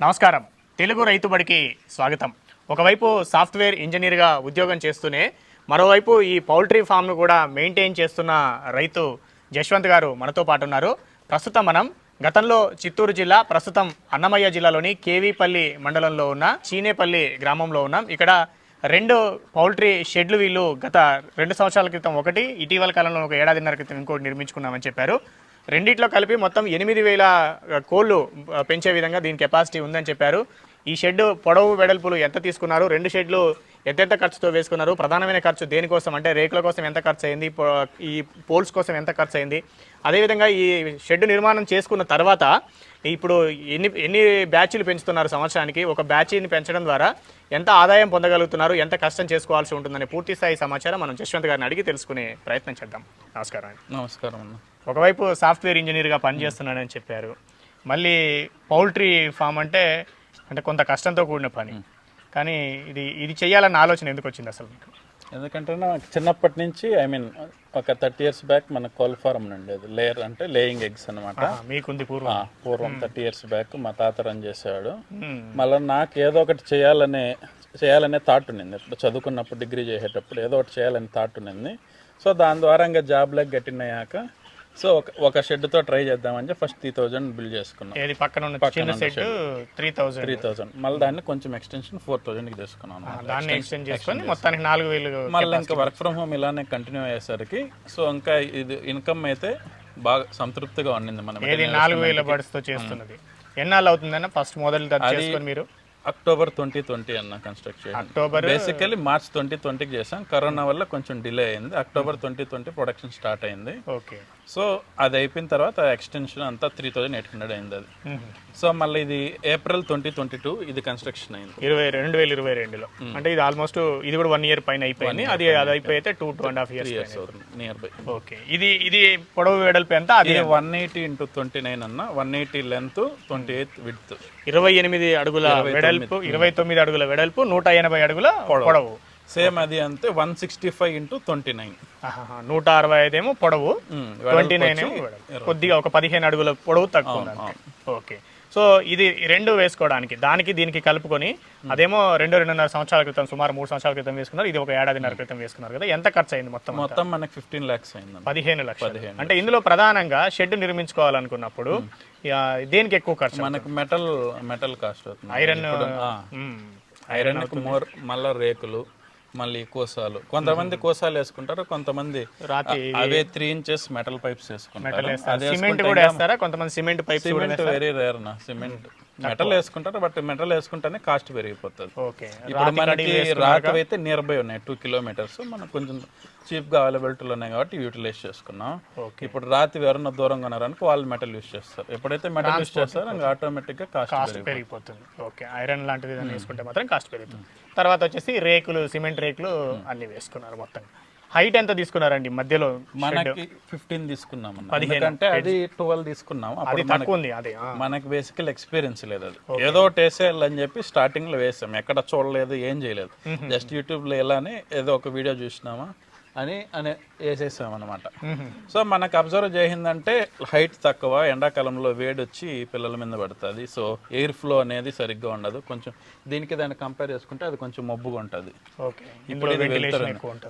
నమస్కారం. తెలుగు రైతుబడికి స్వాగతం. ఒకవైపు సాఫ్ట్వేర్ ఇంజనీర్గా ఉద్యోగం చేస్తూనే మరోవైపు ఈ పౌల్ట్రీ ఫామ్ను కూడా మెయింటైన్ చేస్తున్న రైతు జశ్వంత్ గారు మనతో పాటు ఉన్నారు ప్రస్తుతం మనం గతంలో చిత్తూరు జిల్లా ప్రస్తుతం అన్నమయ్య జిల్లాలోని కేవీపల్లి మండలంలో ఉన్న చీనేపల్లి గ్రామంలో ఉన్నాం. ఇక్కడ రెండు పౌల్ట్రీ షెడ్లు వీళ్ళు గత రెండు సంవత్సరాల క్రితం ఒకటి ఇటీవల కాలంలో ఒక ఏడాదిన్నర క్రితం ఇంకోటి నిర్మించుకున్నామని చెప్పారు. రెండిట్లో కలిపి మొత్తం ఎనిమిది వేల కోళ్ళు పెంచే విధంగా దీని కెపాసిటీ ఉందని చెప్పారు. ఈ షెడ్ పొడవు వెడల్పులు ఎంత తీసుకున్నారు? రెండు షెడ్లు ఎంతెంత ఖర్చుతో వేసుకున్నారు? ప్రధానమైన ఖర్చు దేనికోసం? అంటే రేకుల కోసం ఎంత ఖర్చు అయింది ఈ పోల్స్ కోసం ఎంత ఖర్చు అయింది అదేవిధంగా ఈ షెడ్ నిర్మాణం చేసుకున్న తర్వాత ఇప్పుడు ఎన్ని ఎన్ని బ్యాచ్లు పెంచుతున్నారు సంవత్సరానికి? ఒక బ్యాచ్ని పెంచడం ద్వారా ఎంత ఆదాయం పొందగలుగుతున్నారు? ఎంత కష్టం చేసుకోవాల్సి ఉంటుందనే పూర్తి స్థాయి సమాచారం మనం జశ్వంత్ గారిని అడిగి తెలుసుకునే ప్రయత్నం చేద్దాం. నమస్కారం నమస్కారం అన్న. ఒకవైపు సాఫ్ట్వేర్ ఇంజనీర్గా పనిచేస్తున్నానని చెప్పారు. మళ్ళీ పౌల్ట్రీ ఫామ్ అంటే అంటే కొంత కష్టంతో కూడిన పని. కానీ ఇది ఇది చేయాలన్న ఆలోచన ఎందుకు వచ్చింది అసలు మీకు? ఎందుకంటే నాకు చిన్నప్పటి నుంచి ఐ మీన్ ఒక థర్టీ ఇయర్స్ బ్యాక్ మన కోల్ ఫారం ఉండేది లేయర్ అంటే లేయింగ్ ఎగ్స్ అనమాట మీకుంది పూర్వం. పూర్వం థర్టీ ఇయర్స్ బ్యాక్ మా తాత రన్ చేసేవాడు. మళ్ళీ నాకు ఏదో ఒకటి చేయాలనే చేయాలనే థాట్ ఉండింది. ఇప్పుడు చదువుకున్నప్పుడు డిగ్రీ చేసేటప్పుడు ఏదో ఒకటి చేయాలని థాట్ ఉండింది. సో దాని ద్వారా ఇంకా జాబ్లోకి గట్టిన్ అయ్యాక సో ఒక ఒక షెడ్తో ట్రై చేద్దామని చెప్పి ఫస్ట్ త్రీ థౌజండ్ బిల్ చేసుకున్నాం. ఏది పక్కన ఉన్న చిన్న set three thousand three thousand మళ్ళీ దాన్ని కొంచెం ఎక్స్టెన్షన్ ఫోర్ థౌజండ్కి చేసుకున్నాను దాన్ని ఎక్స్టెండ్ చేసుకొని మొత్తానికి నాలుగు వేలు మళ్ళీ ఇంకా వర్క్ ఫ్రమ్ హోమ్ ఇలానే కంటిన్యూ అయ్యేసరికి సో ఇంకా ఇది ఇన్కమ్ అయితే బాగా సంతృప్తిగా ఉండింది మనం ఏది నాలుగు వేల బడ్స్తో చేస్తున్నది. ఎన్నాళ్ళు అవుతుందన్న ఫస్ట్ మొదలు అది చేసుకొని మీరు? అక్టోబర్ ట్వంటీ ట్వంటీ అన్న కన్స్ట్రక్ట్ చేయాలి అక్టోబర్ బేసికలీ మార్చ్ ట్వంటీ ట్వంటీకి చేసాం కరోనా వల్ల కొంచెం డిలే అయింది. October twenty twenty production start అయింది. ఓకే సో అది అయిపోయిన తర్వాత ఎక్స్టెన్షన్ అంతా త్రీ థౌజండ్ ఎయిట్ హండ్రెడ్ అయింది అది. సో మళ్ళీ ఇది ఏప్రిల్ ట్వంటీ ట్వంటీ టూ ఇది కన్స్ట్రక్షన్ అయింది. ఇరవై రెండు వేల ఇరవై రెండులో. అంటే ఇది ఆల్మోస్ట్ ఇది కూడా వన్ ఇయర్ పైన అయిపోయింది. అది అది అయిపోయితే two two and half years nearby okay ఇది ఇది పొడవు వెడల్పు ఎంత? అది one eighty into twenty nine అన్న one eighty length twenty eight width ఇరవై ఎనిమిది అడుగుల వెడల్పు ఇరవై తొమ్మిది అడుగుల వెడల్పు నూట ఎనభై అడుగుల పొడవు. సేమ్ అది అంతే one sixty five into twenty nine. నూట అరవై ఐదు ఏమో పొడవు ట్వంటీ నైన్ ఏమో. కొద్దిగా ఒక పదిహేను అడుగుల పొడవు తక్కువ. ఓకే. సో ఇది రెండు వేసుకోవడానికి దానికి దీనికి కలుపుకొని అదేమో రెండు రెండున్నర సంవత్సరాల క్రితం సుమారు మూడు సంవత్సరాల క్రితం వేసుకున్నారు ఇది ఒక ఏడాదిన్నర క్రితం వేసుకున్నారు కదా ఎంత ఖర్చు అయింది మొత్తం? మొత్తం మనకి ఫిఫ్టీన్ ల్యాక్స్ అయింది పదిహేను లక్షలు. అంటే ఇందులో ప్రధానంగా షెడ్ నిర్మించుకోవాలనుకున్నప్పుడు దేనికి ఎక్కువ ఖర్చు మనకి మెటల్ మెటల్ కాస్ట్ అవుతుంది. ఐరన్ ఐరన్ మోర్ మళ్ళా రేకులు మళ్ళీ కోసాలు. కొంతమంది కోసాలు వేసుకుంటారు కొంతమంది అవే త్రీ ఇంచెస్ మెటల్ పైప్స్ వేసుకుంటారు. సిమెంట్ కూడా వేస్తారా? కొంతమంది cement pipes cement very rare నా సిమెంట్ మెటల్ వేసుకుంటారు బట్ మెటల్ వేసుకుంటేనే కాస్ట్ పెరిగిపోతుంది. ఓకే. ఇప్పుడు మనకి రాక అయితే నియర్ బై ఉన్నాయి టూ కిలోమీటర్స్ మనకు కొంచెం చీప్గా అవైలబిలిటీలో ఉన్నాయి కాబట్టి యూటిలైజ్ చేసుకున్నాం. Okay. ఇప్పుడు రాత్రి ఎవరన్నా దూరంగా ఉన్నారనుకో వాళ్ళు మెటల్ యూస్ చేస్తారు. ఎప్పుడైతే మెటల్ యూస్ చేస్తారో ఇంకా ఆటోమేటిక్గా కాస్ట్ పెరిగిపోతుంది. ఓకే. ఐరన్ లాంటిది ఏదైనా వేసుకుంటే మాత్రం కాస్ట్ పెరుగుతుంది. తర్వాత వచ్చేసి రేకులు సిమెంట్ రేకులు అన్ని వేసుకున్నారు మొత్తం హైట్ ఎంత తీసుకున్నారండి మధ్యలో మనకి ఫిఫ్టీన్ తీసుకున్నాం. ఎందుకంటే అది ట్వెల్వ్ తీసుకున్నాం. అది తక్కువ ఉంది అదే. మనకి బేసికల్ ఎక్స్పీరియన్స్ లేదు అది. ఏదో ఒకటి వేసేయాలని చెప్పి స్టార్టింగ్లో వేసాం. ఎక్కడ చూడలేదు ఏం చేయలేదు. జస్ట్ యూట్యూబ్లో ఎలానే ఏదో ఒక వీడియో చూసినామా. అని అని వేసేసాం అనమాట సో మనకు అబ్జర్వ్ చేసిందంటే హైట్ తక్కువ ఎండాకాలంలో వేడి వచ్చి పిల్లల మీద పడుతుంది. సో ఎయిర్ ఫ్లో అనేది సరిగ్గా ఉండదు. కొంచెం దీనికి దాన్ని కంపేర్ చేసుకుంటే అది కొంచెం మబ్బుగా ఉంటుంది. ఓకే. ఇప్పుడు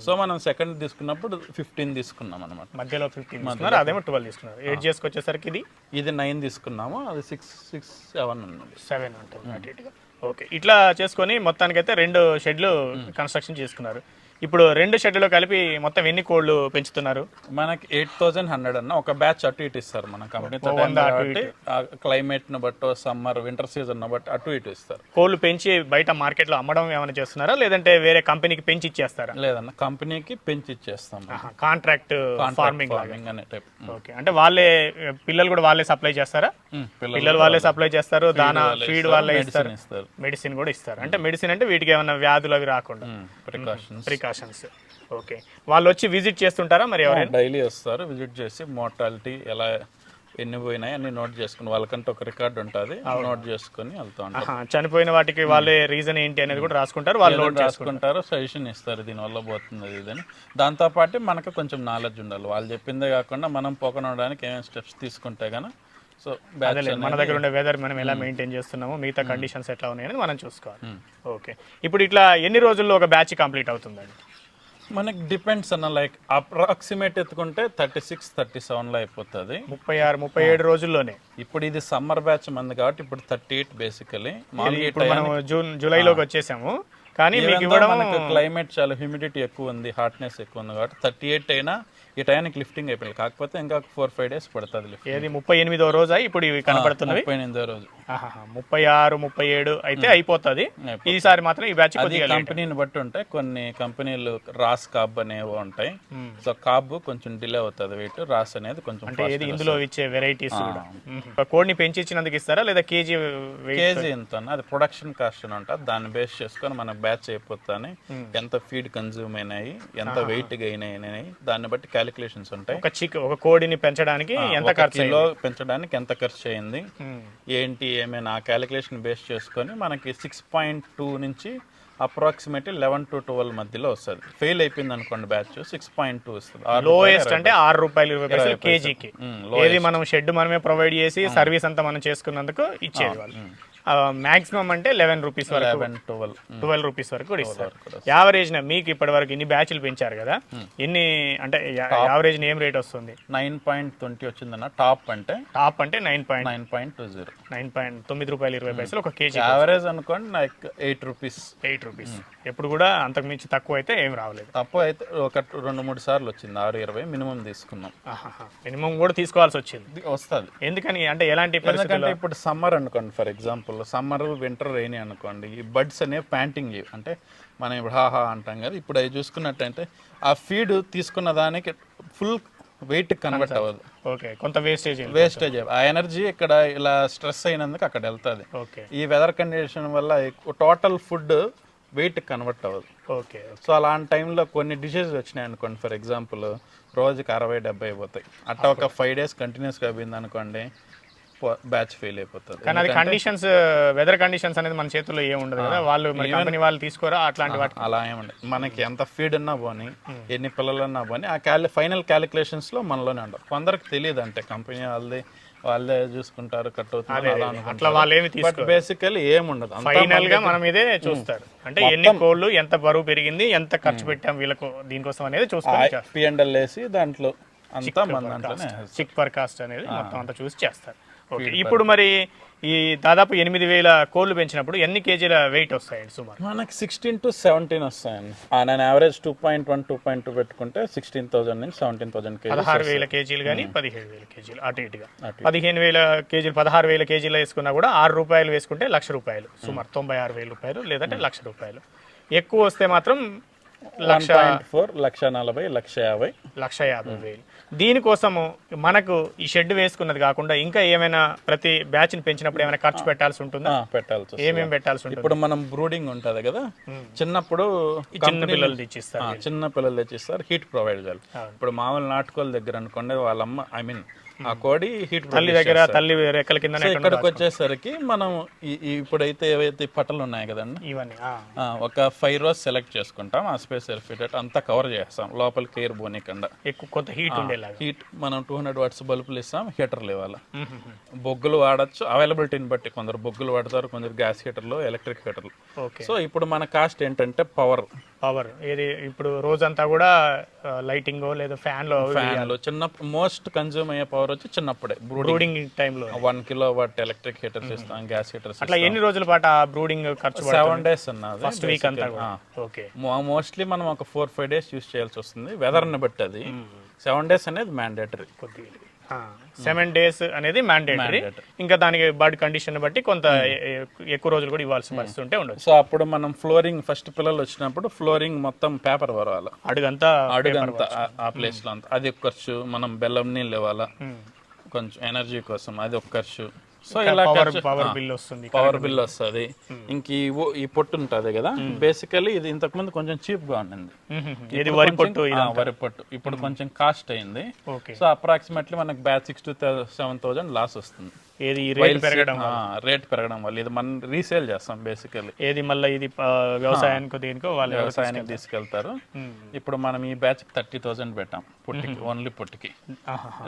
సో మనం సెకండ్ తీసుకున్నప్పుడు ఫిఫ్టీన్ తీసుకున్నాం అనమాట మధ్యలో ఫిఫ్టీన్ తీసుకున్నారు అదేమో ట్వెల్వ్ తీసుకున్నారు. ఎయిట్ చేసుకొచ్చేసరికి ఇది? ఇది నైన్ తీసుకున్నాము అది సిక్స్ సిక్స్ సెవెన్ ఉన్నది సెవెన్ ఉంటుంది ఓకే. ఇట్లా చేసుకొని మొత్తానికైతే రెండు షెడ్లు కన్స్ట్రక్షన్ చేసుకున్నారు. ఇప్పుడు రెండు షెడ్లు కలిపి మొత్తం ఎన్ని కోళ్ళు పెంచుతున్నారు? మనకి ఎయిట్ థౌసండ్ హండ్రెడ్ అన్న. ఒక బ్యాచ్ అటు ఇటు ఇస్తారు మన కంపెనీతో కాబట్టి క్లైమేట్ను బట్టి సమ్మర్ వింటర్ సీజన్ బట్టి అటు ఇటు ఇస్తారు. కోళ్ళు పెంచి బయట మార్కెట్లో అమ్మడం ఏమైనా చేస్తున్నారా? లేదంటే వేరే కంపెనీకి పెంచి ఇచ్చేస్తారా? లేదన్న కంపెనీకి పెంచి ఇచ్చేస్తాం కాంట్రాక్ట్ ఫార్మింగ్ ఫార్మింగ్ అనే టైప్ ఓకే అంటే వాళ్ళే పిల్లలు కూడా వాళ్ళే సప్లై చేస్తారా? పిల్లలు వాళ్ళే సప్లై చేస్తారు దానా ఫీడ్ వాళ్ళే ఇస్తారు. మెడిసిన్ కూడా ఇస్తారు. అంటే మెడిసిన్ అంటే వీటికి ఏమైనా వ్యాధులు అవి రాకుండా. ప్రికాషన్స్ ప్రికాషన్స్ ఓకే వాళ్ళు వచ్చి విజిట్ చేస్తుంటారా మరి ఎవరైనా? డైలీ వస్తారు విజిట్ చేసి మోర్టాలిటీ ఎలా ఎన్ని పోయినాయి అన్ని నోట్ చేసుకుని వాళ్ళకంటే ఒక రికార్డ్ ఉంటుంది నోట్ చేసుకొని వెళ్తూ చనిపోయిన వాటికి వాళ్ళే రీజన్ ఏంటి అనేది కూడా రాసుకుంటారు వాళ్ళు నోట్ రాసుకుంటారు సజెషన్ ఇస్తారు దీనివల్ల పోతుంది ఇదని. దాంతోపాటు మనకు కొంచెం నాలెడ్జ్ ఉండాలి. వాళ్ళు చెప్పిందే కాకుండా మనం పోకనడానికి ఏమేమి స్టెప్స్ తీసుకుంటే గానీ సో మన దగ్గర ఉండే వెదర్ మనం ఎలా మెయింటైన్ చేస్తున్నామో మిగతా కండిషన్స్ ఎట్లా ఉన్నాయని మనం చూసుకోవాలి. ఓకే ఇప్పుడు ఇట్లా ఎన్ని రోజుల్లో ఒక బ్యాచ్ కంప్లీట్ అవుతుందండి? మనకి డిపెండ్స్ అన్న లైక్ అప్రాక్సిమేట్ ఎత్తుకుంటే థర్టీ సిక్స్ థర్టీ సెవెన్లో అయిపోతుంది. ముప్పై ఆరు ముప్పై ఏడు రోజుల్లోనే. ఇప్పుడు ఇది సమ్మర్ బ్యాచ్ మంది కాబట్టి ఇప్పుడు థర్టీ ఎయిట్ బేసికలీ మామూలుగా జూన్ జూలైలోకి వచ్చేసాము. కానీ క్లైమేట్ చాలా హ్యూమిడిటీ ఎక్కువ ఉంది హాట్నెస్ ఎక్కువ ఉంది కాబట్టి థర్టీ ఎయిట్ అయినా ఈ టైంకి లిఫ్టింగ్ అయిపోయింది. కాకపోతే ఇంకా ఫోర్ ఫైవ్ డేస్ పడుతుంది లిఫ్ట్ ఏది ముప్పై ఎనిమిదో రోజా? ఇప్పుడు ఇవి కనబడుతున్నవి? ముప్పై ఎనిమిదో రోజు. ముప్పై ఆరు ముప్పై ఏడు అయితే అయిపోతుంది. ఈసారి మాత్రం ఈ బ్యాచ్. కంపెనీని బట్టి ఉంటాయి. కొన్ని కంపెనీలు రాస్ కాబ్ అనేవి ఉంటాయి. సో కాబ్ కొంచెం డిలే అవుతుంది. వెయిట్ రాస్ అనేది కొంచెం అంటే ఏది ఇందులో ఇచ్చే వెరైటీస్ కోడిని పెంచి ఇచ్చినందుకు ఇస్తారా? లేదా కేజీ కేజీ ఎంత? అది ప్రొడక్షన్ కాస్ట్ అని ఉంటుంది. దాన్ని బేస్ చేసుకొని మనకు బ్యాచ్ అయిపోతాని ఎంత ఫీడ్ కన్జ్యూమ్ అయినాయి ఎంత వెయిట్ గెయిన్ అయినాయి దాన్ని బట్టి క్యాలిక్యులేషన్స్ ఉంటాయి. ఒక చిక్ ఒక కోడిని పెంచడానికి ఎంత ఒక ఖర్చు కిలో పెంచడానికి ఎంత ఖర్చు అయింది. ఏంటి ఏమైనా క్యాలిక్యులేషన్ బేస్ చేసుకొని మనకి సిక్స్ పాయింట్ టూ నుంచి అప్రాక్సిమేట్లీ లెవెన్ టు ట్వెల్వ్ మధ్యలో వస్తుంది. ఫెయిల్ అయిపోయింది అనుకోండి బ్యాచ్ సిక్స్ పాయింట్ టూ వస్తుంది. లోయెస్ట్ అంటే ఆరు రూపాయలు ఇరవై పైసలు కేజీకి. మ్మ్, ఏది మనం షెడ్ మనమే ప్రొవైడ్ చేసి సర్వీస్ అంతా మనం చేసుకున్నందుకు ఇచ్చేది వాళ్ళు. మాక్సిమం అంటే లెవెన్ రూపీస్ వరకు. ట్వెల్వ్ ట్వెల్వ్ రూపీస్ వరకు కూడా ఇస్తారు. యావరేజ్ మీకు ఇప్పటి వరకు ఇన్ని బ్యాచ్లు పెంచారు కదా ఎన్ని అంటే యావరేజ్ ఏం రేట్ వస్తుంది? నైన్ పాయింట్ ట్వంటీ వచ్చిందన్న టాప్ అంటే టాప్ అంటే nine point nine point two zero nine point తొమ్మిది రూపాయలు ఇరవై పైసలు ఒక కేజీ యావరేజ్ అనుకోండి like eight rupees eight rupees ఎప్పుడు కూడా అంతకు మించి తక్కువ అయితే ఏం రావలేదు. తప్పు అయితే ఒక రెండు మూడు సార్లు వచ్చింది ఆరు ఇరవై మినిమం తీసుకున్నాం. మినిమం కూడా తీసుకోవాల్సి వచ్చింది. వస్తుంది. ఎందుకని? అంటే ఎలాంటి ఇప్పుడు సమ్మర్ అనుకోండి for example summer winter rainy అనుకోండి ఈ బర్డ్స్ అనేవి ప్యాంటింగ్ అంటే మనం ఇప్పుడు హాహా అంటాం కదా ఇప్పుడు అవి చూసుకున్నట్టయితే ఆ ఫీడ్ తీసుకున్న దానికి ఫుల్ వెయిట్ కన్వర్ట్ అవ్వదు. ఓకే కొంత వేస్టేజ్ వేస్టేజ్ ఆ ఎనర్జీ ఇక్కడ ఇలా స్ట్రెస్ అయినందుకు అక్కడ వెళ్తుంది. ఓకే. ఈ వెదర్ కండిషన్ వల్ల టోటల్ ఫుడ్ వెయిట్ కన్వర్ట్ అవ్వదు. ఓకే సో అలాంటి టైంలో కొన్ని డిషెస్ వచ్చినాయి అనుకోండి ఫర్ ఎగ్జాంపుల్ రోజుకి అరవై డెబ్బై అయిపోతాయి అట్లా ఒక ఫైవ్ డేస్ కంటిన్యూస్గా పోయింది అనుకోండి బ్యాచ్ ఫెయిల్ అయిపోతుంది కానీ అది కండిషన్స్ వెదర్ కండిషన్స్ అనేది మన చేతుల్లో ఏమి ఉండదు కదా. వాళ్ళు మరి కంపెనీ వాళ్ళు తీసుకోరా? అట్లాంటి వాటి అలా ఏమండి మనకి ఎంత ఫీడ్ ఉన్నా పోని ఎన్ని పిల్లలు ఉన్నా పోని ఆ క్యాలి ఫైనల్ క్యాలిక్యులేషన్స్లో మనలోనే ఉండవు. కొందరికి తెలియదు అంటే కంపెనీ వాళ్ళది వాళ్ళే చూసుకుంటారు కట్ అవుతుంది అలా అట్లా వాళ్ళు ఏమి బట్ తీసుకోరు బేసికలీ ఏముండదు ఫైనల్గా మనం ఇదే చూస్తారు. అంటే ఎన్ని కోళ్ళు ఎంత బరువు పెరిగింది ఎంత ఖర్చు పెట్టాం వీళ్ళకు దీనికోసం అనేది చూసుకొని పిఎండల్ వేసి దాంట్లో అంతా మన దాంట్లోనే చిక్ పర్ కాస్ట్ అనేది మొత్తం అంతా చూసి చేస్తారు. ఇప్పుడు మరి ఈ దాదాపు ఎనిమిది వేల కోళ్ళు పెంచినప్పుడు ఎన్ని కేజీల వెయిట్ వస్తాయండి సుమారు? మనకి సిక్స్టీన్ టు సెవెంటీన్ వస్తాయండి. నేను average two point one two point two పెట్టుకుంటే సిక్స్టీన్ థౌసండ్ నుంచి సెవెంటీన్ థౌసండ్ కేజీ పదహారు వేల కేజీలు కానీ పదిహేడు వేల కేజీలు అటు ఇటుగా. పదిహేను వేల కేజీలు పదహారు వేల కేజీలు వేసుకున్నా కూడా ఆరు రూపాయలు వేసుకుంటే లక్ష రూపాయలు సుమారు తొంభై ఆరు వేల రూపాయలు లేదంటే లక్ష రూపాయలు. ఎక్కువ వస్తే మాత్రం లక్ష ఫోర్ లక్ష నలభై లక్ష యాభై. లక్ష యాభై వేలు. దీనికోసము మనకు ఈ షెడ్ వేసుకున్నది కాకుండా ఇంకా ఏమైనా ప్రతి బ్యాచ్ని పెంచినప్పుడు ఏమైనా ఖర్చు పెట్టాల్సి ఉంటుందా? పెట్టాల్సి. ఏమేమి పెట్టాల్సి ఉంటుంది? ఇప్పుడు మనం బ్రూడింగ్ ఉంటది కదా? చిన్నప్పుడు చిన్న పిల్లలు తెచ్చిస్తారు చిన్న పిల్లలు తెచ్చిస్తారు హీట్ ప్రొవైడ్ చేయాలి ఇప్పుడు మామూలు నాటుకోళ్ళ దగ్గర అనుకోండి వాళ్ళమ్మ ఐ మీన్ ఆ కోడి హీట్ తల్లి దగ్గర తల్లి రెక్కల కింద ఇక్కడికి వచ్చేసరికి మనం ఇప్పుడైతే ఏవైతే పట్టలు ఉన్నాయి కదండి? ఇవన్నీ ఒక ఫైవ్ రోస్ సెలెక్ట్ చేసుకుంటాం. ఆ స్పేస్ ఫిట్ అంతా కవర్ చేస్తాం. లోపలికి ఎయిర్ పోనీకుండా ఎక్కువ కొంత హీట్ ఉండేలాగా. హీట్ మనం టూ హండ్రెడ్ వాట్స్ బల్బులు ఇస్తాం హీటర్లు ఇవ్వాలి బొగ్గులు వాడచ్చు. అవైలబిలిటీని బట్టి కొందరు బొగ్గులు వాడతారు కొందరు gas heaters electric heaters so ఇప్పుడు మన కాస్ట్ ఏంటంటే పవర్ పవర్ ఏది ఇప్పుడు రోజంతా కూడా లైటింగ్ లేదా ఫ్యాన్లో ఫ్యాన్లు చిన్న మోస్ట్ కన్జ్యూమ్ అయ్యే పవర్ వచ్చి చిన్నప్పుడే బ్రూడింగ్ టైంలో one kilo watt electric heaters ఇస్తాం గ్యాస్ హీటర్స్ అట్లా ఎన్ని రోజుల పాటు ఆ బ్రూడింగ్ ఖర్చు సెవెన్ డేస్ ఉన్నది ఫస్ట్ వీక్ అంతా ఓకే మోస్ట్లీ మనం ఒక ఫోర్ ఫైవ్ డేస్ యూస్ చేయాల్సి వస్తుంది. వెదర్ని బట్టి అది. సెవెన్ డేస్ అనేది మ్యాండేటరీ కొద్దిగా సెవెన్ డేస్ అనేది మ్యాండేటరీ ఇంకా దానికి బర్డ్ కండిషన్ బట్టి కొంత ఎ- ఎక్కువ రోజులు కూడా ఇవ్వాల్సిన పరిస్థితి ఉంటే ఉండొచ్చు. సో అప్పుడు మనం ఫ్లోరింగ్ ఫస్ట్ పిల్లలు వచ్చినప్పుడు ఫ్లోరింగ్ మొత్తం పేపర్ పరవాలి అడుగంతా అడుగంతా ఆ- ఆ ప్లేస్లో అంతా. అది ఒక ఖర్చు మనం బెల్లం నీళ్ళు ఇవ్వాలా? కొంచెం ఎనర్జీ కోసం అది ఒక ఖర్చు. సో ఇలా పవర్ పవర్ బిల్ వస్తుంది పవర్ బిల్ వస్తుంది. ఇంక ఈ పొట్టు ఉంటుంది కదా బేసికలీ ఇది ఇంతకు ముందు కొంచెం చీప్గా ఉండింది. ఇది వరి పొట్టు వరి పొట్టు. ఇప్పుడు కొంచెం కాస్ట్ అయింది. సో అప్రాక్సిమేట్లీ మనకి batch six to seven thousand loss వస్తుంది. ఏది రేట్ పెరగడం రేట్ పెరగడం వల్ల. ఇది మనం రీసేల్ చేస్తాం బేసికలీ ఏది మళ్ళీ ఇది వ్యవసాయానికో దేనికో వాళ్ళు వ్యవసాయానికి తీసుకెళ్తారు. ఇప్పుడు మనం ఈ బ్యాచ్ థర్టీ థౌసండ్ పెట్టాం పుట్టికి ఓన్లీ పుట్టికి.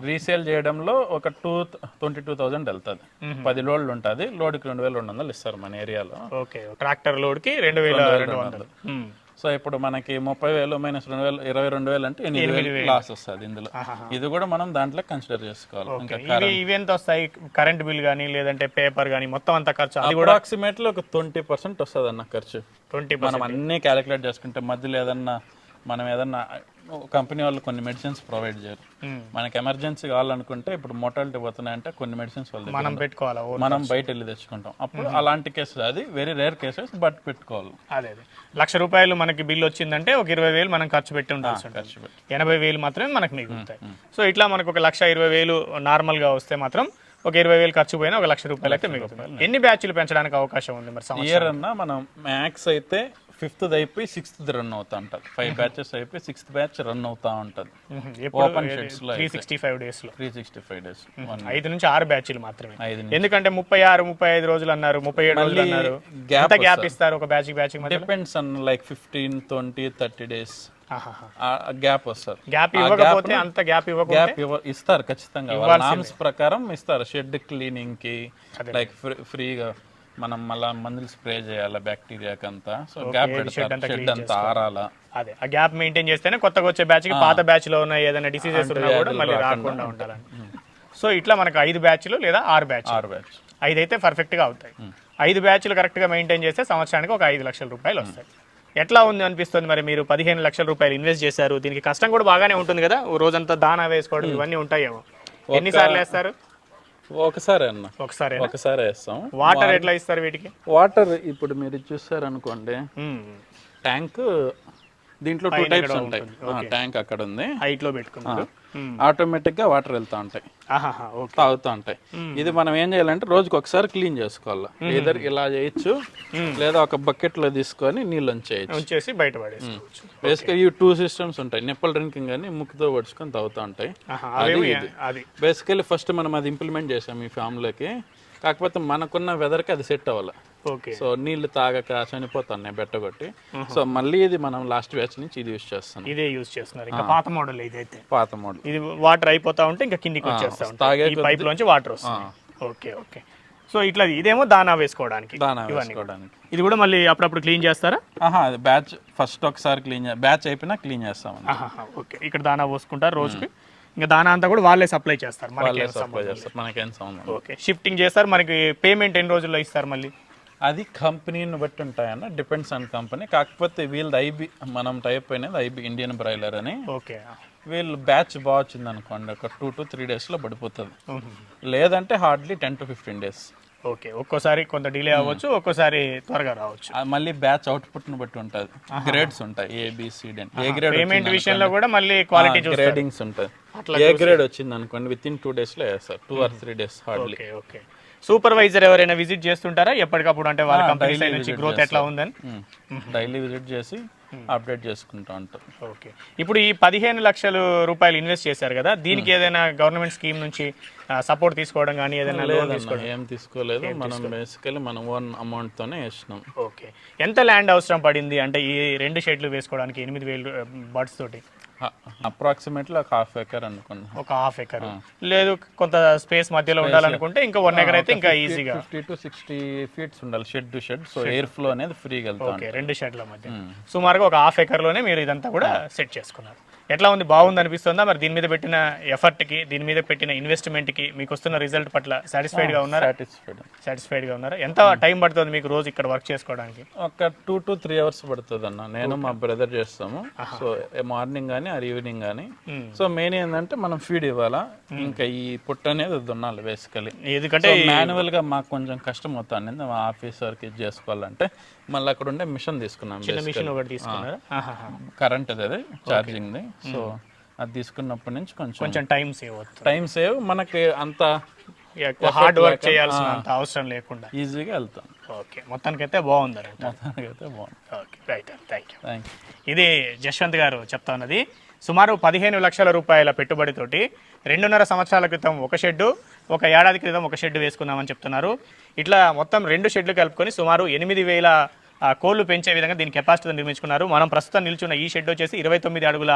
రీసేల్ చేయడంలో ఒక టూ ట్వంటీ టూ థౌసండ్ వెళ్తుంది. పది లోడ్లు ఉంటుంది లోడ్కి రెండు వేల రెండు వందలు ఇస్తారు మన ఏరియాలో. ఓకే ట్రాక్టర్ లోడ్కి రెండు వేల రెండు వందలు. సో ఇప్పుడు మనకి ముప్పై వేలు మైనస్ రెండు వేలు ఇరవై రెండు వేలు అంటే ఎనిమిది వేలు లాస్ వస్తుంది ఇందులో. ఇది కూడా మనం దాంట్లో కన్సిడర్ చేసుకోవాలి. ఇంకా ఇవి ఎంత వస్తాయి? కరెంట్ బిల్ కానీ లేదంటే పేపర్ కానీ మొత్తం అంత ఖర్చు. అది అప్రాక్సిమేట్లీ ఒక ట్వంటీ పర్సెంట్ వస్తుంది అన్న ఖర్చు ట్వంటీ మనం అన్నీ క్యాలిక్యులేట్ చేసుకుంటే మధ్యలో ఏదన్నా మనం ఏదన్నా కంపెనీ వాళ్ళు కొన్ని మెడిసిన్స్ ప్రొవైడ్ చేయరు. మనకి ఎమర్జెన్సీ కావాలనుకుంటే ఇప్పుడు మోటాలిటీ పోతున్నాయంటే కొన్ని మెడిసిన్స్ వాళ్ళు మనం పెట్టుకోవాలా? మనం బయట వెళ్ళి తెచ్చుకుంటాం. అప్పుడు అలాంటి కేసెస్ అది వెరీ రేర్ కేసెస్ బట్ పెట్టుకోవాలి. అదే లక్ష రూపాయలు మనకి బిల్ వచ్చిందంటే ఒక ఇరవై వేలు మనం ఖర్చు పెట్టి ఉండాల్సి ఉంటుంది. ఎనభై వేలు మాత్రమే మనకు మిగులుతాయి. సో ఇట్లా మనకు ఒక లక్ష ఇరవై వేలు నార్మల్గా వస్తే మాత్రం ఒక ఇరవై వేలు ఖర్చు పోయినా ఒక లక్ష రూపాయలు అయితే మిగులుతుంది. ఎన్ని బ్యాచ్లు పెంచడానికి అవకాశం ఉంది మరి ఇయర్ అన్నా మనం మ్యాక్స్ అయితే ఫిఫ్త్ అయిపోయి సిక్స్త్ రన్ అవుతా ఉంటుంది ఫైవ్ బ్యాచెస్ అయిపోయి సిక్స్త్ బ్యాచ్ రన్ అవుతా ఉంటుంది. ఓపెన్ షెడ్స్లో త్రీ సిక్స్టీ ఫైవ్ డేస్లో. త్రీ సిక్స్టీ ఫైవ్ డేస్ ఐదు నుంచి ఆరు బ్యాచ్లు మాత్రమే. ఎందుకంటే ముప్పై ఆరు ముప్పై ఐదు రోజులు అన్నారు ముప్పై ఏడు రోజులు అన్నారు. ఎంత గ్యాప్ ఇస్తారు ఒక batch batch depends on like fifteen twenty thirty days. Gap వస్తారు గ్యాప్ ఇవ్వకపోతే అంత గ్యాప్ ఇవ్వకపోతే గ్యాప్ ఇస్తారు ఖచ్చితంగా. నామ్స్ ప్రకారం ఇస్తారు. షెడ్ క్లీనింగ్కి లైక్ ఫ్రీగా మనం మళ్ళా మందులు స్ప్రే చేయాలి బ్యాక్టీరియాకి అంతా? సో గ్యాప్ పెడతారు షెడ్ అంతా ఆరాల? అదే ఆ గ్యాప్ మెయింటైన్ చేస్తేనే కొత్తగా వచ్చే బ్యాచ్కి పాత బ్యాచ్లో ఉన్న ఏదైనా డిసీజెస్ ఉన్నా కూడా మళ్ళీ రాకుండా ఉండాలని సో ఇట్లా మనకు ఐదు బ్యాచ్లు లేదా ఆరు బ్యాచ్ ఆరు బ్యాచ్ ఐదు అయితే పర్ఫెక్ట్గా అవుతాయి. ఐదు బ్యాచ్లు కరెక్ట్గా మెయింటైన్ చేస్తే సంవత్సరానికి ఒక ఐదు లక్షల రూపాయలు వస్తాయి. ఎట్లా ఉంది అనిపిస్తుంది మరి మీరు పదిహేను లక్షల రూపాయలు ఇన్వెస్ట్ చేశారు? దీనికి కష్టం కూడా బాగానే ఉంటుంది కదా? రోజంతా దానా వేసుకోవడం ఇవన్నీ ఉంటాయేమో. ఎన్నిసార్లు వేస్తారు? ఒకసారి అన్న ఒకసారి ఒకసారి వేస్తాం. వాటర్ ఎట్లా ఇస్తారు వీటికి? వాటర్ ఇప్పుడు మీరు చూసారనుకోండి ట్యాంక్ దీంట్లో టూ టైప్స్ ఉంటాయి. ట్యాంక్ అక్కడ ఉంది. హైట్లో పెట్టుకున్నారు ఆటోమేటిక్గా వాటర్ వెళ్తా ఉంటాయి. తాగుతూ ఉంటాయి. ఇది మనం ఏం చేయాలంటే రోజుకి ఒకసారి క్లీన్ చేసుకోవాలి. ఏదర్ ఇలా చేయొచ్చు లేదా ఒక బకెట్లో తీసుకొని నీళ్ళు చేయొచ్చు బయట బేసిక్గా ఈ టూ సిస్టమ్స్ ఉంటాయి. నిప్పల్ డ్రింకింగ్ అని ముక్కుతో పడుచుకొని తాగుతూ ఉంటాయి. అది బేసికలీ ఫస్ట్ మనం అది ఇంప్లిమెంట్ చేసాం ఈ ఫ్యామిలీకి కాకపోతే మనకున్న వెదర్కి అది సెట్ అవ్వాలి. సో నీళ్ళు తాగక చనిపోతున్నాయి బెట్టగొట్టి సో మళ్ళీ ఇది మనం లాస్ట్ బ్యాచ్ నుంచి ఇది యూస్ చేస్తాం ఇదే యూజ్ చేస్తున్నారు. ఇంకా పాత మోడల్ ఇదైతే పాత మోడల్ ఇది వాటర్ అయిపోతా ఉంటే ఇంకా కిందికి వచ్చేస్తా ఉంటాయి తాగే ఈ పైప్ లోంచి వాటర్ వస్తుంది. ఓకే ఓకే సో ఇట్లా ఇదేమో దానా వేసుకోవడానికి. దానా వేసుకోవడానికి. ఇది కూడా మళ్ళీ అప్పుడప్పుడు క్లీన్ చేస్తారా? ఆహా అది బ్యాచ్ ఫస్ట్ ఒకసారి క్లీన్ బ్యాచ్ అయిపోయినా క్లీన్ చేస్తాం ఓకే ఇక్కడ దానా పోసుకుంటారు రోజుకి. ఇంకా దానా అంతా కూడా వాళ్ళే సప్లై చేస్తారు. మనకి వాళ్ళే సప్లై చేస్తారు. మనకేం సంబంధం ఓకే షిఫ్టింగ్ చేస్తారు. మనకి పేమెంట్ ఎన్ని రోజుల్లో ఇస్తారు మళ్ళీ? అది కంపెనీని బట్టి ఉంటాయన్న డిపెండ్స్ ఆన్ కంపెనీ కాకపోతే వీళ్ళది ఐబి మనం టైప్ అయినది ఐబి ఇండియన్ బ్రాయిలర్ అని. ఓకే. వీళ్ళు బ్యాచ్ బాగా వచ్చింది అనుకోండి ఒక టూ టు త్రీ డేస్లో పడిపోతుంది. లేదంటే hardly ten to fifteen days okay. ఒక్కోసారి కొంత డిలే అవ్వచ్చు ఒక్కోసారి త్వరగా రావచ్చు. మళ్ళీ బ్యాచ్ అవుట్పుట్ని బట్టి ఉంటుంది. గ్రేడ్స్ ఉంటాయి ఏబిసిడి ఏ గ్రేడ్ పేమెంట్ విషయంలో కూడా మళ్ళీ క్వాలిటీ గ్రేడింగ్స్ ఉంటుంది ఏ గ్రేడ్ వచ్చింది అనుకోండి విత్ ఇన్ టూ డేస్లో వేస్తారు. Two or three days hardly okay okay. Supervisor ఎవరైనా విజిట్ చేస్తుంటారా? ఎప్పటికప్పుడు అంటే వాళ్ళ కంపెనీ సైడ్ నుంచి గ్రోత్ ఎట్లా ఉందని? డైలీ విజిట్ చేసి అప్డేట్ చేసుకుంటూ ఉంటాం. ఓకే ఇప్పుడు ఈ పదిహేను లక్షలు రూపాయలు ఇన్వెస్ట్ చేశారు కదా దీనికి ఏదైనా గవర్నమెంట్ స్కీమ్ నుంచి సపోర్ట్ తీసుకోవడం కానీ ఏదైనా లోన్ ఏం తీసుకోలేదు. మనం బేసికలీ మనం ఓన్ అమౌంట్ తోనే వేసినాం. ఓకే ఎంత ల్యాండ్ అవసరం పడింది? అంటే ఈ రెండు షెడ్లు వేసుకోవడానికి ఎనిమిది వేలు బర్డ్స్ తోటి. అప్రాక్సిమేట్లీ ఒక హాఫ్ ఎకర్ అనుకున్నా ఒక హాఫ్ ఎకర్. లేదు కొంత స్పేస్ మధ్యలో ఉండాలనుకుంటే ఇంకా వన్ ఎకర్ అయితే ఇంకా ఈజీగా ఫిఫ్టీ టు సిక్స్టీ ఫీట్స్ ఉండాలి shed to shed so air flow అనేది ఫ్రీగా వెళ్తాం రెండు షెడ్ల మధ్య. సుమారుగా ఒక హాఫ్ ఎకర్లోనే మీరు ఇదంతా కూడా సెట్ చేసుకున్నారు. ఎట్లా ఉంది? బాగుంది అనిపిస్తుందా? మరి దీని మీద పెట్టిన ఎఫర్ట్కి దీని మీద పెట్టిన ఇన్వెస్ట్మెంట్కి మీకు వస్తున్న రిజల్ట్ పట్ల సాటిస్ఫైడ్గా ఉన్నారా? సాటిస్ఫైడ్. సాటిస్ఫైడ్గా ఉన్నారా? ఎంత టైం పడుతుంది మీకు రోజు ఇక్కడ వర్క్ చేసుకోవడానికి? ఒక టూ టు త్రీ అవర్స్ పడుతుంది అన్న నేను మా బ్రదర్ చేస్తాము. సో మార్నింగ్ కానీ ఆర్ ఈవినింగ్ కానీ Hmm. సో మెయిన్ ఏంటంటే మనం ఫీడ్ ఇవ్వాలా? ఇంకా ఈ పుట్ట అనేది దున్నాలి బేసికలీ ఎందుకంటే మాన్యువల్గా మాకు కొంచెం కష్టం అవుతుంది. మా ఆఫీస్ వర్క్ ఇది చేసుకోవాలంటే మళ్ళీ అక్కడ ఉండే మిషన్ తీసుకున్నాం మిషన్ ఒకటి తీసుకున్నారా. కరెంట్ అది ఛార్జింగ్ ది సో అది తీసుకున్నప్పటి నుంచి కొంచెం కొంచెం టైం సేవ్ అవుతుంది. టైం సేవ్ మనకి అంత హార్డ్ వర్క్ చేయాల్సినంత అవసరం లేకుండా. ఈజీగా వెళ్తాం. ఓకే మొత్తానికైతే బాగుందండి మొత్తానికి అయితే బాగుంది. Okay right thank you thank you ఇది జశ్వంత్ గారు చెప్తా ఉన్నది. సుమారు పదిహేను లక్షల రూపాయల పెట్టుబడితోటి రెండున్నర సంవత్సరాల క్రితం ఒక షెడ్డు ఒక ఏడాది క్రితం ఒక షెడ్ వేసుకున్నామని చెప్తున్నారు. ఇట్లా మొత్తం రెండు షెడ్లు కలుపుకొని సుమారు ఎనిమిది వేల కోళ్ళు పెంచే విధంగా దీని కెపాసిటీ నిర్మించుకున్నారు. మనం ప్రస్తుతం నిల్చున్న ఈ షెడ్ వచ్చేసి ఇరవై తొమ్మిది అడుగుల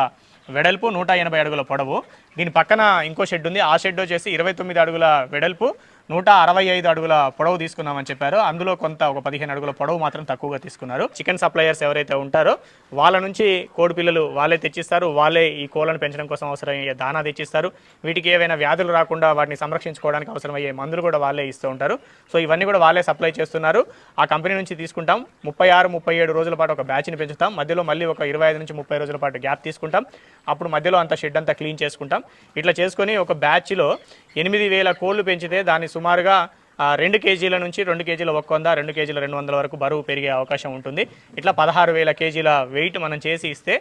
వెడల్పు నూట ఎనభై అడుగుల పొడవు. దీని పక్కన ఇంకో షెడ్ ఉంది. ఆ షెడ్ వచ్చేసి ఇరవై తొమ్మిది అడుగుల వెడల్పు. నూట అరవై ఐదు అడుగుల పొడవు తీసుకున్నామని చెప్పారు. అందులో కొంత ఒక పదిహేను అడుగుల పొడవు మాత్రం తక్కువగా తీసుకున్నారు. చికెన్ సప్లయర్స్ ఎవరైతే ఉంటారో వాళ్ళ నుంచి కోడి పిల్లలు వాళ్ళే తెచ్చిస్తారు. వాళ్ళే ఈ కోళ్ళను పెంచడం కోసం అవసరమయ్యే దానా తెచ్చిస్తారు. వీటికి ఏవైనా వ్యాధులు రాకుండా వాటిని సంరక్షించుకోవడానికి అవసరమయ్యే మందులు కూడా వాళ్ళే ఇస్తూ ఉంటారు. సో ఇవన్నీ కూడా వాళ్ళే సప్లై చేస్తున్నారు. ఆ కంపెనీ నుంచి తీసుకుంటాం. ముప్పై ఆరు ముప్పై ఏడు రోజుల పాటు ఒక బ్యాచ్ని పెంచుతాం. మధ్యలో మళ్ళీ ఒక ఇరవై ఐదు నుంచి ముప్పై రోజుల పాటు గ్యాప్ తీసుకుంటాం. అప్పుడు మధ్యలో అంత షెడ్ అంతా క్లీన్ చేసుకుంటాం. ఇట్లా చేసుకొని ఒక బ్యాచ్లో ఎనిమిది వేల కోళ్ళు పెంచితే దాన్ని సుమారుగా రెండు కేజీల నుంచి రెండు కేజీల ఒక్క వంద రెండు కేజీల రెండు వందల వరకు బరువు పెరిగే అవకాశం ఉంటుంది. ఇట్లా పదహారు వేల కేజీల వెయిట్ మనం చేసి ఇస్తే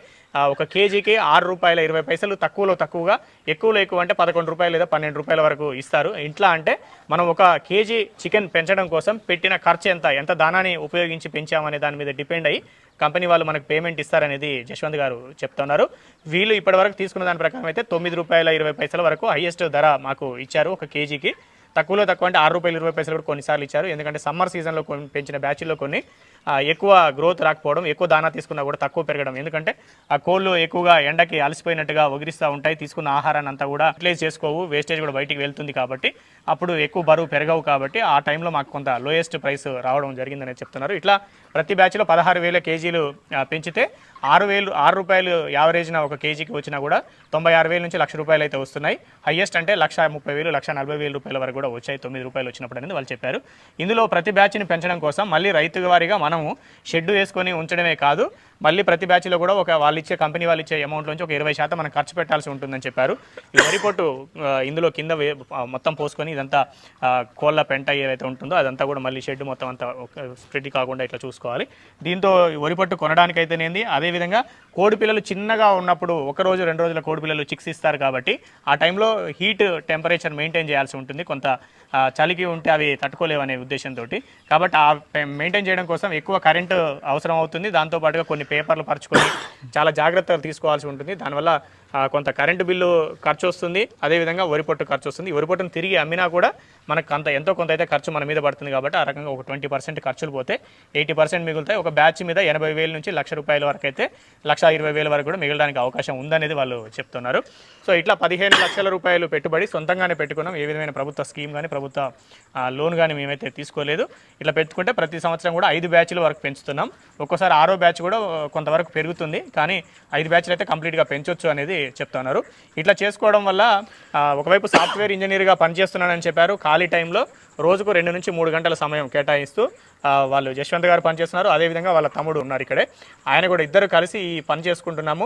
ఒక కేజీకి ఆరు రూపాయల ఇరవై పైసలు తక్కువలో తక్కువగా ఎక్కువలో ఎక్కువ అంటే పదకొండు రూపాయలు లేదా పన్నెండు రూపాయల వరకు ఇస్తారు. ఇంట్లో అంటే మనం ఒక కేజీ చికెన్ పెంచడం కోసం పెట్టిన ఖర్చు ఎంత ఎంత దానాన్ని ఉపయోగించి పెంచామనే దాని మీద డిపెండ్ అయ్యి కంపెనీ వాళ్ళు మనకు పేమెంట్ ఇస్తారనేది జశ్వంత్ గారు చెప్తున్నారు. వీళ్ళు ఇప్పటివరకు తీసుకున్న దాని ప్రకారం అయితే తొమ్మిది రూపాయల ఇరవై పైసల వరకు హైయెస్ట్ ధర మాకు ఇచ్చారు ఒక కేజీకి. తక్కువలో తక్కువ అంటే ఆరు రూపాయలు ఇరవై పైసలు కూడా కొన్నిసార్లు ఇచ్చారు. ఎందుకంటే సమ్మర్ సీజన్లో పెంచిన బ్యాచ్ల్లో కొన్ని. ఎక్కువ గ్రోత్ రాకపోవడం ఎక్కువ దానా తీసుకున్నా కూడా తక్కువ పెరగడం. ఎందుకంటే ఆ కోళ్ళు ఎక్కువగా ఎండకి అలసిపోయినట్టుగా ఒగిరిస్తూ ఉంటాయి తీసుకున్న ఆహారాన్ని అంతా కూడా యూటిలైజ్ చేసుకోవు వేస్టేజ్ కూడా బయటికి వెళ్తుంది కాబట్టి అప్పుడు ఎక్కువ బరువు పెరగవు కాబట్టి ఆ టైంలో మాకు కొంత లోయెస్ట్ ప్రైస్ రావడం జరిగిందని చెప్తున్నారు. ఇట్లా ప్రతి బ్యాచ్లో పదహారు వేల కేజీలు పెంచితే ఆరు వేలు ఆరు రూపాయలు యావరేజ్న ఒక కేజీకి వచ్చినా కూడా తొంభై ఆరు వేల నుంచి లక్ష రూపాయలు అయితే వస్తున్నాయి. హైయెస్ట్ అంటే లక్ష ముప్పై వేలు లక్ష నలభై వేల రూపాయల వరకు కూడా వచ్చాయి. తొమ్మిది రూపాయలు వచ్చినప్పుడు అనేది వాళ్ళు చెప్పారు. ఇందులో ప్రతి బ్యాచ్ని పెంచడం కోసం మళ్ళీ రైతు వారిగా మన మనము షెడ్ వేసుకొని ఉంచడమే కాదు మళ్ళీ ప్రతి బ్యాచ్లో కూడా ఒక వాళ్ళు ఇచ్చే కంపెనీ వాళ్ళు ఇచ్చే అమౌంట్ నుంచి ఒక ఇరవై శాతం మనం ఖర్చు పెట్టాల్సి ఉంటుందని చెప్పారు. ఈ వరి పొట్టు ఇందులో కింద వే- మొత్తం పోసుకొని ఇదంతా కోళ్ళ పెంట ఏదైతే ఉంటుందో అదంతా కూడా మళ్ళీ షెడ్ మొత్తం అంతా స్ప్రెడ్ కాకుండా ఇట్లా చూసుకోవాలి. దీంతో వరి పొట్టు కొనడానికి అయితేనేది అదేవిధంగా కోడి పిల్లలు చిన్నగా ఉన్నప్పుడు ఒక రోజు రెండు రోజుల కోడి పిల్లలు చిక్స్ ఇస్తారు కాబట్టి ఆ టైంలో హీట్ టెంపరేచర్ మెయింటైన్ చేయాల్సి ఉంటుంది. కొంత చలికి ఉంటే అవి తట్టుకోలేవనే ఉద్దేశంతో కాబట్టి ఆ మెయింటైన్ చేయడం కోసం ఎక్కువ కరెంటు అవసరం అవుతుంది. దాంతోపాటుగా కొన్ని పేపర్లు పరచుకొని చాలా జాగ్రత్తలు తీసుకోవాల్సి ఉంటుంది. దానివల్ల కొంత కరెంటు బిల్లు ఖర్చు వస్తుంది. అదేవిధంగా వరి పొట్టు ఖర్చు వస్తుంది. వరి పొట్టును తిరిగి అమ్మినా కూడా మనకు అంత ఎంతో కొంత అయితే ఖర్చు మన మీద పడుతుంది కాబట్టి ఆ రకంగా ఒక ట్వంటీ పర్సెంట్ ఖర్చులు పోతే ఎయిటీ పర్సెంట్ మిగులుతాయి. ఒక బ్యాచ్ మీద ఎనభై వేల నుంచి లక్ష రూపాయల వరకు అయితే లక్ష ఇరవై వేల వరకు కూడా మిగలడానికి అవకాశం ఉందనేది వాళ్ళు చెప్తున్నారు. సో ఇట్లా పదిహేను లక్షల రూపాయలు పెట్టుబడి సొంతంగానే పెట్టుకున్నాం. ఏ విధమైన ప్రభుత్వ స్కీమ్ కానీ ప్రభుత్వ లోన్ కానీ మేమైతే తీసుకోలేదు. ఇట్లా పెట్టుకుంటే ప్రతి సంవత్సరం కూడా ఐదు బ్యాచ్ల వరకు పెంచుతున్నాం. ఒక్కోసారి ఆరో బ్యాచ్ కూడా కొంతవరకు పెరుగుతుంది. కానీ ఐదు బ్యాచ్లు అయితే కంప్లీట్గా పెంచొచ్చు అనేది చెప్తున్నారు. ఇట్లా చేసుకోవడం వల్ల ఒకవైపు సాఫ్ట్వేర్ ఇంజనీర్గా పనిచేస్తున్నానని చెప్పారు. ఖాళీ టైంలో రోజుకు రెండు నుంచి మూడు గంటల సమయం కేటాయిస్తూ వాళ్ళు జశ్వంత్ గారు పనిచేస్తున్నారు. అదేవిధంగా వాళ్ళ తమ్ముడు ఉన్నారు ఇక్కడే. ఆయన కూడా ఇద్దరు కలిసి ఈ పని చేసుకుంటున్నాము.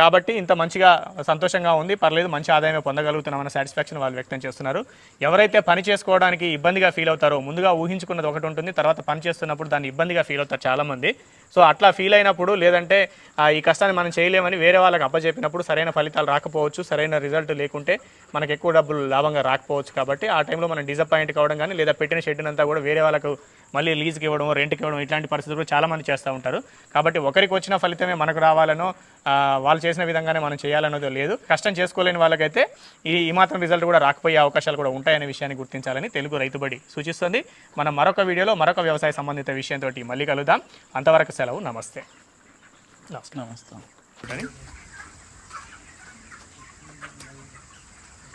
కాబట్టి ఇంత మంచిగా సంతోషంగా ఉంది. పర్లేదు మంచి ఆదాయమే పొందగలుగుతున్నామన్న సాటిస్ఫాక్షన్ వాళ్ళు వ్యక్తం చేస్తున్నారు. ఎవరైతే పని చేసుకోవడానికి ఇబ్బందిగా ఫీల్ అవుతారో ముందుగా ఊహించుకున్నది ఒకటి ఉంటుంది తర్వాత పని చేస్తున్నప్పుడు దాన్ని ఇబ్బందిగా ఫీల్ అవుతారు చాలామంది. సో అట్లా ఫీల్ అయినప్పుడు లేదంటే ఈ కష్టాన్ని మనం చేయలేమని వేరే వాళ్ళకి అప్పచెప్పినప్పుడు సరైన ఫలితాలు రాకపోవచ్చు సరైన రిజల్ట్ లేకుంటే మనకు ఎక్కువ డబ్బులు లాభంగా రాకపోవచ్చు. కాబట్టి ఆ టైంలో మనం డిసప్పాయింట్ కావడం కానీ లేదా పెట్టిన షెడ్యూల్ అంతా కూడా వేరే వాళ్ళకు మళ్ళీ లీజ్కి ఇవ్వడం రెంట్కి ఇవ్వడం ఇట్లాంటి పరిస్థితులు చాలా మంది చేస్తూ ఉంటారు. కాబట్టి ఒకరికి వచ్చిన ఫలితమే మనకు రావాలనో వాళ్ళు చేసిన విధంగానే మనం చేయాలన్నదో లేదు. కష్టం చేసుకోలేని వాళ్ళకైతే ఈ ఈ మాత్రం రిజల్ట్ కూడా రాకపోయే అవకాశాలు కూడా ఉంటాయనే విషయాన్ని గుర్తించాలని తెలుగు రైతుబడి సూచిస్తుంది. మనం మరొక వీడియోలో మరొక వ్యవసాయ సంబంధిత విషయంతో మళ్ళీ కలుద్దాం. అంతవరకు సెలవు నమస్తే. నమస్తే. నమస్తే.